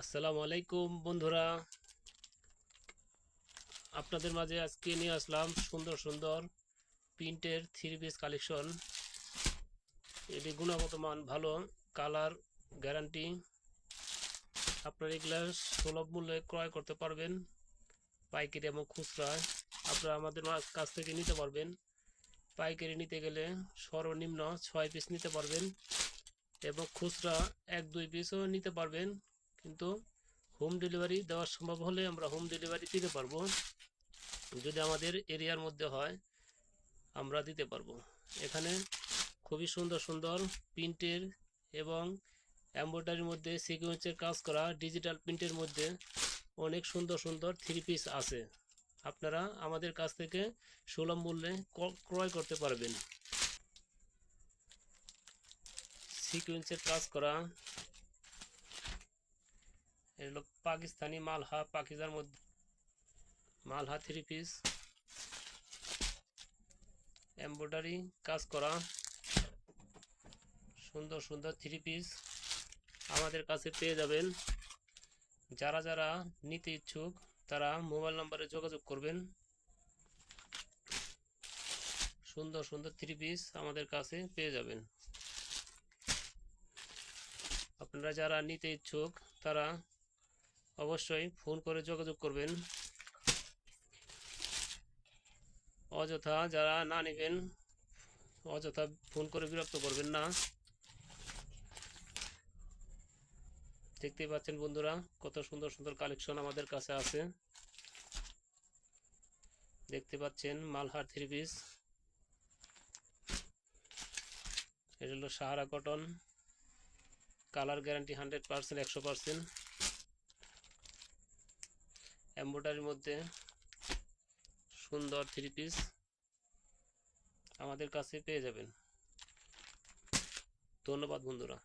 আসসালামু আলাইকুম, বন্ধুরা। আপনাদের মাঝে আজকে নিয়ে আসলাম সুন্দর সুন্দর প্রিন্টের থ্রি পিস কালেকশন। এটি গুণগত মান ভালো, কালার গ্যারান্টি। আপনারা এগুলা সুলভ মূল্যে ক্রয় করতে পারবেন, পাইকারি এবং খুচরায় আপনারা আমাদের কাছ থেকে নিতে পারবেন। পাইকারি নিতে গেলে সর্বনিম্ন ছয় পিস নিতে পারবেন এবং খুচরা এক দুই পিসও নিতে পারবেন। কিন্তু হোম ডেলিভারি দেওয়া সম্ভব হলে আমরা হোম ডেলিভারি দিতে পারব। যদি আমাদের এরিয়ার মধ্যে হয়, আমরা দিতে পারব। এখানে খুবই সুন্দর সুন্দর প্রিন্টের এবং এম্ব্রয়ডারির মধ্যে সিকুয়েন্সের কাজ করা ডিজিটাল প্রিন্টের মধ্যে অনেক সুন্দর সুন্দর থ্রি পিস আছে। আপনারা আমাদের কাছ থেকে সুলভ মূল্যে ক্রয় করতে পারবেন। সিকুয়েন্সের কাজ করা এটা হলো পাকিস্তানি মালহা পাকিজার মধ্যে। মালহা থ্রি পিস এমব্রয়ডারি কাজ করা। সুন্দর সুন্দর থ্রি পিস আমাদের কাছে পেয়ে যাবেন। যারা যারা নিতে ইচ্ছুক, তারা মোবাইল নম্বরে যোগাযোগ করবেন। সুন্দর সুন্দর থ্রি পিস আমাদের কাছে পেয়ে যাবেন। আপনারা যারা নিতে ইচ্ছুক, তারা অবশ্যই ফোন করে যোগাযোগ করবেন। অযথা যারা না নেবেন, অযথা ফোন করে বিরক্ত করবেন না। দেখতে পাচ্ছেন বন্ধুরা, কত সুন্দর সুন্দর কালেকশন আমাদের কাছে আছে। দেখতে পাচ্ছেন মালহার থ্রি পিস এটা হলো Sahara cotton colour guarantee hundred percent একশো পার্সেন্ট এম্ব্রয়ডারির মধ্যে সুন্দর থ্রি পিস আমাদের কাছে পেয়ে যাবেন। ধন্যবাদ বন্ধুরা।